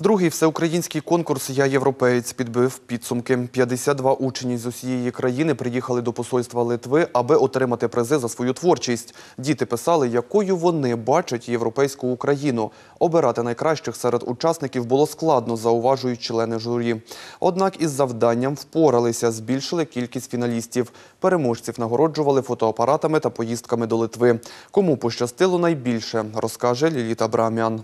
Другий всеукраїнський конкурс Я європеєць підбив підсумки. 52 учні з усієї країни приїхали до посольства Литви, аби отримати призи за свою творчість. Діти писали, якою вони бачать європейську Україну. Обирати найкращих серед учасників було складно, зауважують члени журі. Однак із завданням впоралися, збільшили кількість фіналістів. Переможців нагороджували фотоапаратами та поїздками до Литви. Кому пощастило найбільше, розкаже Ліліта Брамян.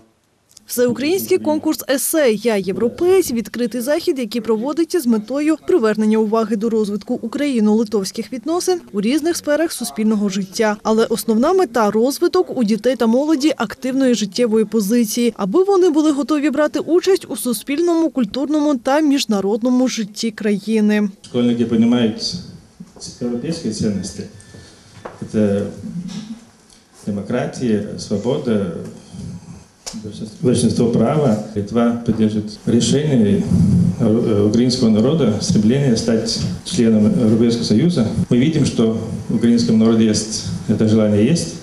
Всеукраїнський конкурс есе Я європеєць відкритий захід, який проводиться з метою привернення уваги до розвитку україно-литовських відносин у різних сферах суспільного життя. Але основна мета розвиток у дітей та молоді активної життєвої позиції, аби вони були готові брати участь у суспільному, культурному та міжнародному житті країни. Школьники понимают европейские ценности. Это демократия, свобода, большинство права. Литва поддерживает решение э, украинского народа, стремление стать членом Европейского Союза. Мы видим, что в украинском народе есть, это желание есть.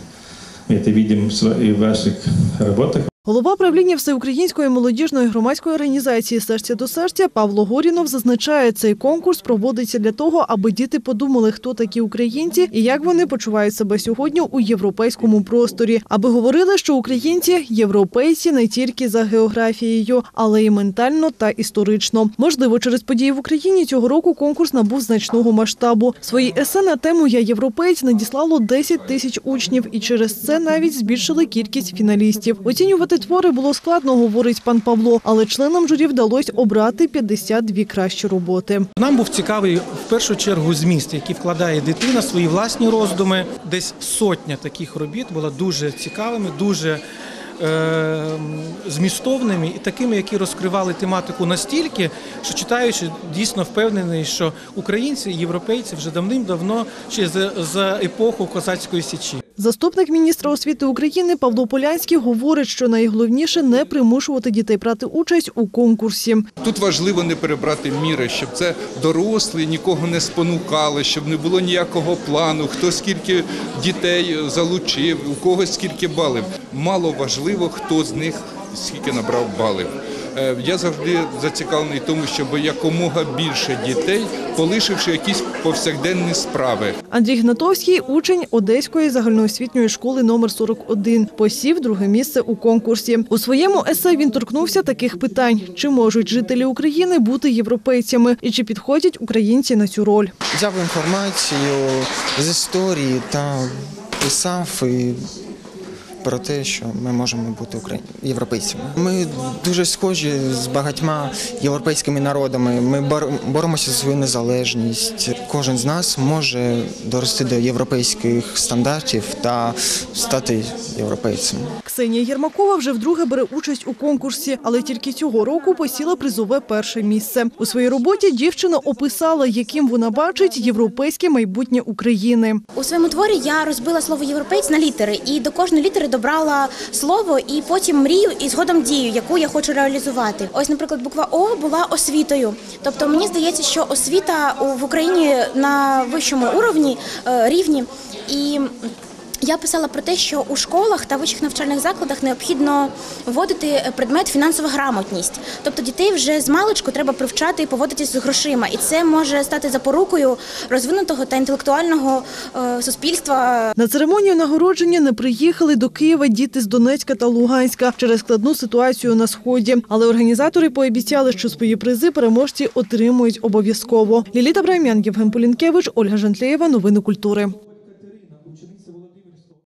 Мы это видим и в ваших работах. Голова правління Всеукраїнської молодіжної громадської організації Серця до серця Павло Горінов зазначає, цей конкурс проводиться для того, аби діти подумали, хто такі українці і як вони почувають себе сьогодні у європейському просторі, аби говорили, що українці європейці не тільки за географією, але й ментально та історично. Можливо, через події в Україні цього року конкурс набув значного масштабу. Свої есе на тему Я європеєць надіслало 10 тисяч учнів, і через це навіть збільшили кількість фіналістів. Оцінювати твори було складно, говорить пан Павло, але членам журі вдалося обрати 52 кращі роботи. Нам був цікавий в першу чергу зміст, який вкладає дитина, свої власні роздуми. Десь сотня таких робіт була дуже цікавими, дуже е, змістовними і такими, які розкривали тематику настільки, що читаючи, дійсно впевнений, що українці європейці вже давним-давно ще за, за епоху козацької січі. Заступник міністра освіти України Павло Полянський говорить, що найголовніше не примушувати дітей брати участь у конкурсі. Тут важливо не перебрати міри, щоб це дорослі нікого не спонукали, щоб не було ніякого плану, хто скільки дітей залучив, у когось скільки балів. Мало важливо, хто з них скільки набрав балів. Е, Я завжди зацікавлений в тому, щоб якомога більше дітей, полишивши якісь повсякденні справи, Андрій Гнатовський, учень Одеської загальноосвітньої школи номер 41, посів друге місце у конкурсі. У своєму есе він торкнувся таких питань: чи можуть жителі України бути європейцями, і чи підходять українці на цю роль. взяв інформацію з історії та писав і про те, що ми можемо бути європейцями. Ми дуже схожі з багатьма європейськими народами. Ми бор- боремося за свою незалежність. Кожен з нас може дорости до європейських стандартів та стати європейцем. Ксенія Єрмакова вже вдруге бере участь у конкурсі, але тільки цього року посіла призове перше місце. У своїй роботі дівчина описала, яким вона бачить європейське майбутнє України. У своєму творі я розбила слово європейць на літери, і до кожної літери добрала слово, і потім мрію, і згодом дію, яку я хочу реалізувати. Ось, наприклад, буква О була освітою. Тобто мені здається, що освіта в Україні на вищому уровні е, рівні і. Я писала про те, що у школах та вищих навчальних закладах необхідно вводити предмет фінансова грамотність. Тобто дітей вже з маличку треба привчати і поводитися з грошима, і це може стати запорукою розвинутого та інтелектуального е, суспільства На церемонію нагородження не приїхали до Києва діти з Донецька та Луганська через складну ситуацію на сході. Але організатори пообіцяли, що свої призи переможці отримують обов'язково. Ліліта Брамян, Євген Полінкевич, Ольга Жантлеєва. Новини культури.